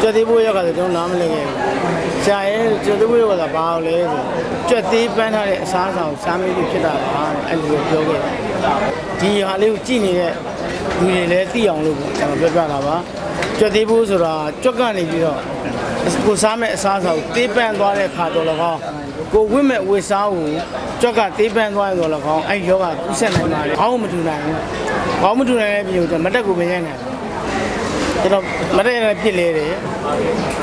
ကြွက်သေးဖို့ရောက်ကဆိုကျွန်တော်နားမလည်ခဲ့ဘူးဆရာရဲ့ကြွက်သေးဖို့ရောက်ကဘာလို့လဲဆိုကြွက်သေးပန်းထားတဲ့အစားအစာကိုစားမေးလို့ဖြစ်တာပါတဲ့အဲ့လိုပြောခဲ့တယ်ဒီဟာလေးကိုကြည့်နေတဲ့လူတွေလည်းသိအောင်လို့ပေါ့ကျွန်တော်ပြောပြတာပါကြွက်သေးဖို့ဆိုတာကြွက်ကနေပြီးတော့ကိုစားမဲ့အစားအစာကိုသေးပန်းသွားတဲ့ခါတော့လည်းကောင်းကိုဝိမဲ့ဝေစားကိုကြွက်ကသေးပန်းသွားရင်တော့လည်းကောင်းအဲ့ယောဂကူးဆက်နိုင်ပါတယ်ခေါင်းမထူနိုင်ဘူးခေါင်းမထူနိုင်တဲ့ပြည်ကိုမတက်ကိုမရိုက်နိုင်ဘူး ကျွန်တော်မတည့်ရဖြစ်လေတယ်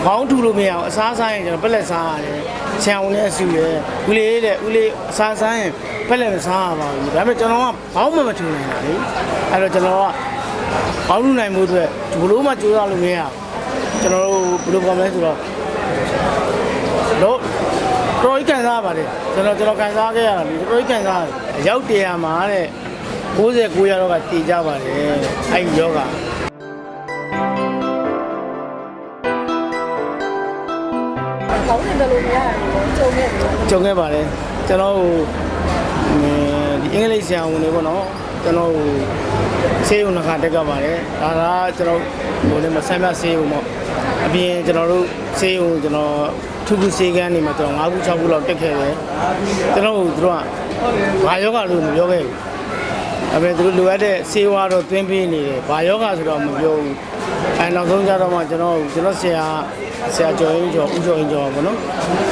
ခေါင်းထူလို့မရအောင်အစားစားရင်ကျွန်တော်ပက်လက်စားရတယ်ဆံဝင်နဲ့အဆူရယ်ဦးလေးတဲ့ဦးလေးအစားစားရင်ပက်လက်မစားရပါဘူးဒါပေမဲ့ကျွန်တော်ကခေါင်းမမထူနိုင်တာလေအဲ့တော့ကျွန်တော်ကခေါင်းထူနိုင်မှုအတွက်ဘလို့မှကြိုးစားလို့မရဘူးကျွန်တော်တို့ဘယ်လိုကောင်းလဲဆိုတော့တော့တော်ကြီးကန်စားပါတယ်ကျွန်တော်ကျွန်တော်ကန်စားခဲ့ရတာလေတော်ကြီးကန်စားတယ်အရောက်တရာမှာတဲ့69ရာတော့ကတည်ကြပါတယ်အဲ့ဒီယောဂ ကြုံခဲ့ပါတယ်ကျွန်တော်တို့ဒီအင်္ဂလိပ်ဆရာဝန်တွေပေါ့နော်ကျွန်တော်တို့ဆေးရုံတစ်ခါတက်ခဲ့ပါတယ်ဒါကကျွန်တော်ဟိုလည်းမဆမ်းပြဆေးရုံပေါ့အပြင်ကျွန်တော်တို့ဆေးရုံကျွန်တော်ထုခုဆေးကန်းနေမှာကျွန်တော်၅ခု6ခုလောက်တက်ခဲ့တယ်ကျွန်တော်တို့တို့ကဘာယောဂလို့မပြောခဲ့ဘူး ဒါပေမဲ့သူတို့လိုအပ်တဲ့ဆေးဝါးတော့သွင်းပေးနေတယ်ဘာယောဂဆိုတော့မပြောဘူးအဲနောက်ဆုံးကြတော့မှကျွန်တော်ကျွန်တော်ဆရာဆရာကျော်ရင်ကျော်ဦးကျော်ရင်ကျော်ပေါ့နော်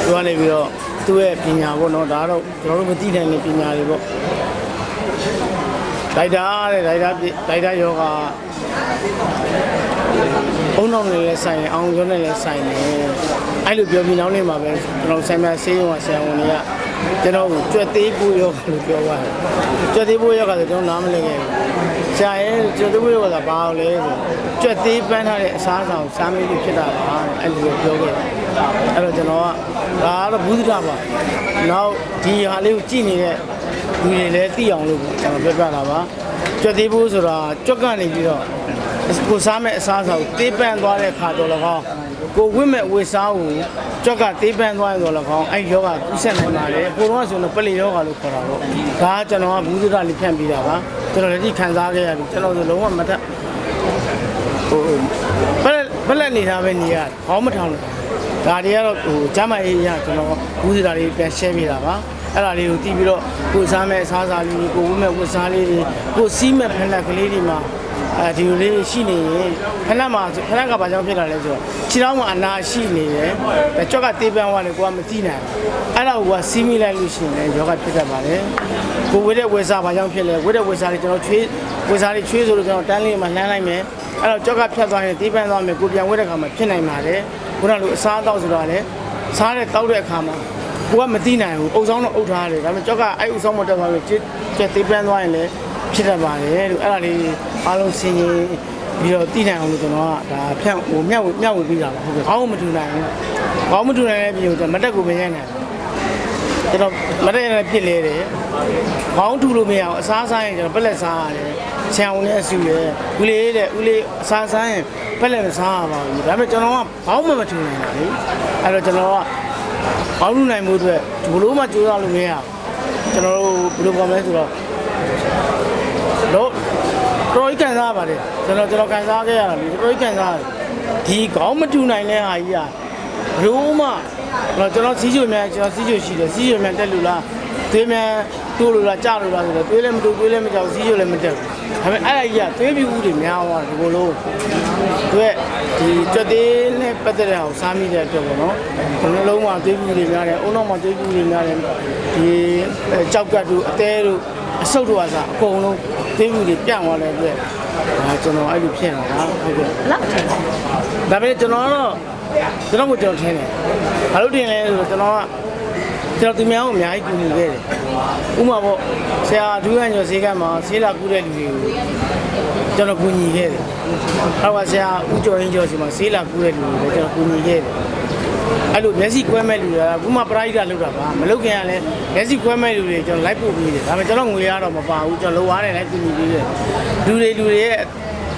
သူကနေပြီးတော့သူ့ရဲ့ပညာပေါ့နော်ဒါတော့ကျွန်တော်တို့မသိနိုင်တဲ့ပညာတွေပေါ့ဒိုက်တာတဲ့ဒိုက်တာပြဒိုက်တာယောဂအုံနောက်နဲ့လည်းဆိုင်တယ်အောင်ကျော်နဲ့လည်းဆိုင်တယ်အဲ့လိုပြောပြီးနောက်နေ့မှာပဲကျွန်တော်ဆိုင်မဆေးရုံကဆရာဝန်တွေက ကျွန်တော်ကိုကြွက်သေးဖို့ယောဂလို့ပြောသွားတယ်ကြွက်သေးဖို့ယောဂဆိုကျွန်တော်နားမလည်ခဲ့ဘူးဆရာရဲ့ကြွက်သေးဖို့ယောဂကဘာလို့လဲဆိုကြွက်သေးပန်းထားတဲ့အစားအစာကိုစားမေးလို့ဖြစ်တာပါတဲ့အဲ့လိုပြောခဲ့တယ်အဲ့တော့ကျွန်တော်ကဒါကတော့ဘုဒ္ဓတာပါနောက်ဒီဟာလေးကိုကြည့်နေတဲ့လူတွေလည်းသိအောင်လို့ပေါ့ကျွန်တော်ပြောပြတာပါကြွက်သေးဖို့ဆိုတာကြွက်ကနေပြီးတော့ကိုစားမဲ့အစားအစာကိုသေးပန်းသွားတဲ့ခါတော့လည်းကောင်း ကိုဝိမဲ့ဝေစားကိုကြွက်ကသေးပန်းသွားရင်တော့လည်းကောင်းအဲ့ယောဂကူးဆက်နိုင်ပါတယ်ကိုတော့ဆိုတော့ပလေယောဂလို့ခေါ်တာပေါ့ဒါကကျွန်တော်ကဘုဒ္ဓတာလေးဖြန့်ပြီးတာပါကျွန်တော်လည်းဒီခံစားခဲ့ရတယ်ကျွန်တော်ဆိုလုံးဝမထက်ဟိုဘယ်ဘယ်လက်နေတာပဲနေရခေါင်းမထောင်လို့ဒါတွေကတော့ဟိုကျမ်းမာရေးရကျွန်တော်ဘုဒ္ဓတာလေးပြန် share ပေးတာပါအဲ့ဒါလေးကိုတီးပြီးတော့ကိုစားမဲ့အစားအစာလေးတွေကိုဝိမဲ့ဝတ်စားလေးတွေကိုစီးမဲ့ဖက်လက်ကလေးတွေမှာ အဲဒီလိုလေးရှိနေရင်ဖက်လက်မှာဖက်လက်ကဘာကြောင့်ဖြစ်တာလဲဆိုတော့ခြေထောက်မှာအနာရှိနေတယ်ဒါကြောက်ကတေးပန်းသွားတယ်ကိုကမသိနိုင်ဘူးအဲ့ဒါကိုကစီးမိလိုက်လို့ရှိရင်လည်းယောဂဖြစ်တတ်ပါတယ်ကိုဝိတဲ့ဝေစားဘာကြောင့်ဖြစ်လဲဝိတဲ့ဝေစားလေးကျွန်တော်ချွေးဝေစားလေးချွေးဆိုလို့ကျွန်တော်တန်းလေးမှာလှမ်းလိုက်မယ်အဲ့တော့ကြောက်ကဖြတ်သွားရင်တေးပန်းသွားမယ်ကိုပြန်ဝိတဲ့ခါမှာဖြစ်နိုင်ပါတယ်ခုနကလိုအစားအသောက်ဆိုတော့လည်းစားတဲ့တောက်တဲ့အခါမှာကိုကမသိနိုင်ဘူးအုပ်ဆောင်တော့အုပ်ထားတယ်ဒါပေမဲ့ကြောက်ကအဲ့အုပ်ဆောင်မတက်သွားလို့ကျကျတေးပန်းသွားရင်လည်း ဖြစ်တတ်ပါတယ်လို့အဲ့ဒါလေးအားလုံးဆင်ရင်ပြီးတော့တည်နိုင်အောင်လို့ကျွန်တော်ကဒါဖြန့်ဟိုမျှဝေမျှဝေပြီးတာပါဟုတ်ကဲ့ခေါင်းမထူနိုင်ဘူးခေါင်းမထူနိုင်တဲ့ပြည်ကိုကျွန်တော်မတက်ကိုမရိုက်နိုင်ဘူးကျွန်တော်မတက်ရတဲ့ဖြစ်လေတယ်ခေါင်းထူလို့မရအောင်အစားစားရင်ကျွန်တော်ပက်လက်စားရတယ်ဆံဝင်နဲ့အဆူရယ်ဦးလေးတဲ့ဦးလေးအစားစားရင်ပက်လက်မစားရပါဘူးဒါပေမဲ့ကျွန်တော်ကခေါင်းမမထူနိုင်တာလေအဲ့တော့ကျွန်တော်ကခေါင်းထူနိုင်မှုအတွက်ဘလို့မှကြိုးစားလို့မရဘူးကျွန်တော်တို့ဘယ်လိုကောင်းလဲဆိုတော့ တော့တော်ကြီးကန်စားပါတယ်ကျွန်တော်ကျွန်တော်ကန်စားခဲ့ရတာလေတော်ကြီးကန်စားတယ်ဒီခေါင်းမထူနိုင်တဲ့ဟာကြီးကဘလို့မှတော့ကျွန်တော်စီးချိုမြန်ကျွန်တော်စီးချိုရှိတယ်စီးချိုမြန်တက်လို့လားသွေးမြန်တိုးလို့လားကြလို့လားဆိုတော့သွေးလည်းမတိုးသွေးလည်းမကြောက်စီးချိုလည်းမတက်ဘူးဒါပေမဲ့အဲ့ဒါကြီးကသွေးပြူဦးတွေများသွားတယ်ဒီလိုလို့သူကဒီကြက်သေးနဲ့ပတ်သက်တဲ့အောင်စားမိတဲ့အတွက်ပေါ့နော်ဒီနှလုံးမှာသွေးပြူတွေများတယ်အုံနောက်မှာသွေးပြူတွေများတယ်ဒီကြောက်ကတ်တို့အသေးတို့အဆုတ်တို့အစားအကုန်လုံး သွေးပြူတွေပြန့်သွားတဲ့အတွက်ဒါကျွန်တော်အဲ့လိုဖြစ်လာတာဟုတ်ကဲ့လောက်တယ်ဒါပေမဲ့ကျွန်တော်ကတော့ကျွန်တော်ကိုကျွန်တော်ထင်းတယ်ဘာလို့ထင်းလဲဆိုတော့ကျွန်တော်ကကျွန်တော်သူများကိုအများကြီးကူညီခဲ့တယ်ဥပမာပေါ့ဆရာဒူးရညော်ဈေးကမ်းမှာဈေးလာကူတဲ့လူတွေကိုကျွန်တော်ကူညီခဲ့တယ်နောက်ကဆရာဦးကျော်ရင်းကျော်စီမှာဈေးလာကူတဲ့လူတွေကိုကျွန်တော်ကူညီခဲ့တယ် အဲ့လိုမျက်စိကွဲမဲ့လူတွေကခုမှပရိုက်တာလောက်တာပါမလုပ်ခင်ကလည်းမျက်စိကွဲမဲ့လူတွေကျွန်တော်လိုက်ပို့ပြီးတယ်ဒါပေမဲ့ကျွန်တော်ငွေရတော့မပါဘူးကျွန်တော်လိုရတယ်လိုက်ကူညီပြီးတယ်လူတွေလူတွေရဲ့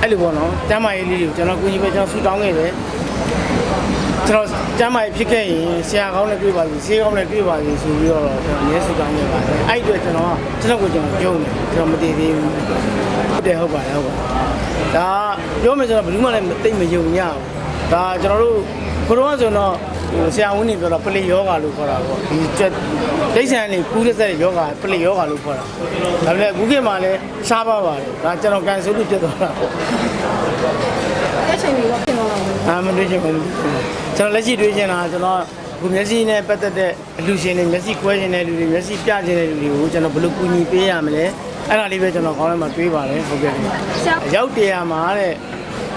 အဲ့လိုပေါ့နော်တမ်းမာရေးလေးတွေကိုကျွန်တော်ကူညီပဲကျွန်တော်ဆူတောင်းခဲ့တယ်ကျွန်တော်ကျမ်းမာရေးဖြစ်ခဲ့ရင်ဆရာကောင်းနဲ့တွေ့ပါစီဆေးကောင်းနဲ့တွေ့ပါစီဆိုပြီးတော့ကျွန်တော်အမြဲဆုတောင်းနေပါတယ်အဲ့ဒီအတွက်ကျွန်တော်ကကျွန်တော်ကိုကျွန်တော်ယုံတယ်ကျွန်တော်မတည်သေးဘူးဟုတ်တယ်ဟုတ်ပါတယ်ဟုတ်ပါတယ်ဒါပြောမယ်ဆိုတော့ဘယ်သူမှလည်းမသိမယုံညဘူးဒါကျွန်တော်တို့ဘုရောဆိုတော့ဟို ဆရာဝန်တွေပြောတော့ပလိယောဂါလို့ခေါ်တာပေါ့ဒီကျက်ဒိဋ္ဌံနေကူးတဲ့တဲ့ယောဂါပလိယောဂါလို့ခေါ်တာဒါပေမဲ့အခုခေတ်မှာလည်းရှားပါပါတယ်ဒါကျွန်တော်ကန်ဆယ်လို့ဖြစ်သွားတာပေါ့အဲ့ချိန်ကြီးတော့ပြင်တော့တော့အာမတွေ့ချင်ဘူးကျွန်တော်လက်ရှိတွေ့ချင်တာကျွန်တော်ခုမျက်စိနဲ့ပတ်သက်တဲ့အလူရှင်တွေမျက်စိကွဲခြင်းတဲ့လူတွေမျက်စိပြခြင်းတဲ့လူတွေကိုကျွန်တော်ဘယ်လိုကူညီပေးရမလဲအဲ့ဒါလေးပဲကျွန်တော်ခေါင်းထဲမှာတွေးပါတယ်ဟုတ်ကဲ့ဆရာအရောက်တရားမှာတဲ့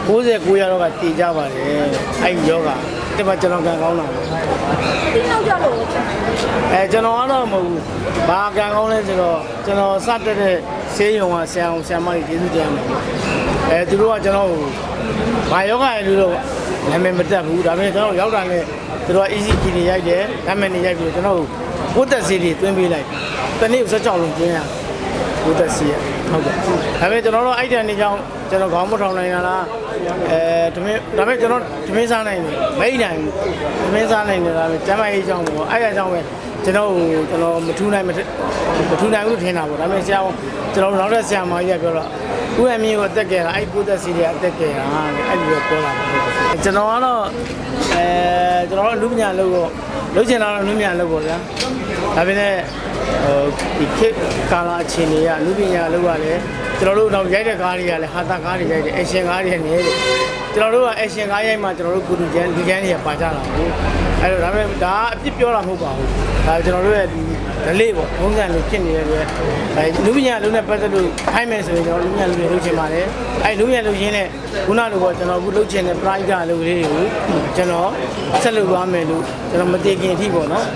69ရောက်ကတည်ကြပါတယ်အဲ့ဒီယောဂ ဒီမှာကျွန်တော်ကန်ကောင်းတာပေါ့ဒီနောက်ကြလို့အဲကျွန်တော်ကတော့မဟုတ်ဘူးဘာကန်ကောင်းလဲဆိုတော့ကျွန်တော်စတက်တဲ့ဆေးရုံကဆရာအောင်ဆရာမကြီးကျေးဇူးတင်ပါတယ်အဲသူတို့ကကျွန်တော်ကိုဘာယောဂရလို့တော့နာမည်မတက်ဘူးဒါပေမဲ့ကျွန်တော်ရောက်တာနဲ့သူတို့က ECG တွေရိုက်တယ်နာမည်တွေရိုက်ပြီးကျွန်တော်ကိုဘုသက်ဆေးတွေတွင်းပေးလိုက်တနေ့16လုံးတွင်းရဘုသက်ဆေးရဟုတ်ကဲ့ဒါပေမဲ့ကျွန်တော်တို့အိုက်တန်နေကြောင်းကျွန်တော်ခေါင်းမထောင်နိုင်တာလား အဲဒါပေမဲ့ဒါပေမဲ့ကျွန်တော်ဓမင်းစားနိုင်တယ်မိတ်နိုင်ဘူးဓမင်းစားနိုင်တယ်ဒါပေမဲ့ကျမ်းမကြီးကြောင်းပေါ့အဲ့ဒါကြောင့်ပဲ ကျွန်တော်ကျွန်တော်မထူးနိုင်မထမထူးနိုင်ဘူးထင်တာပေါ့ဒါပေမဲ့ဆရာကျွန်တော်နောက်တဲ့ဆရာမကြီးကပြောတော့ဦးအမင်းကိုအသက်ကျတာအဲ့ဘုသက်စီတွေအသက်ကျတာအဲ့ဒီလိုပြောလာတယ်ကျွန်တော်ကတော့အဲကျွန်တော်တို့လူပညာလို့တော့လုပ်ချင်တာတော့လူပညာလို့ပေါ့ဗျာဒါပေမဲ့ဟိုဒီခေတ်ကာလအခြေအနေကလူပညာလို့ကလည်းကျွန်တော်တို့တော့ရိုက်တဲ့ကားတွေကလည်းဟာတာကားတွေရိုက်တယ်အရှင်ကားတွေနေတယ် ကျွန်တော်တို့ကအရှင်ကားရိုက်မှကျွန်တော်တို့ကုတူကျန်လူကျန်တွေကပါကြလာဘူးအဲ့တော့ဒါပေမဲ့ဒါအပြစ်ပြောတာမဟုတ်ပါဘူးဒါကျွန်တော်တို့ရဲ့ဒီဒလေးပေါ့ဘုံစံလို့ဖြစ်နေတဲ့အတွက်အဲလူပညာလုံးနဲ့ပတ်သက်လို့ခိုင်းမယ်ဆိုရင်ကျွန်တော်လူပညာလူတွေလုပ်ချင်ပါတယ်အဲလူပညာလူရင်းနဲ့ခုနလိုပေါ့ကျွန်တော်အခုလုပ်ချင်တဲ့ pride ကလူလေးတွေကိုကျွန်တော်ဆက်လုပ်သွားမယ်လို့ကျွန်တော်မတည်ခင်အထိပေါ့နော်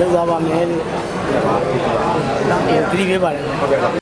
လုပ်သွားပါမယ်လို့ဒီပေးပါတယ်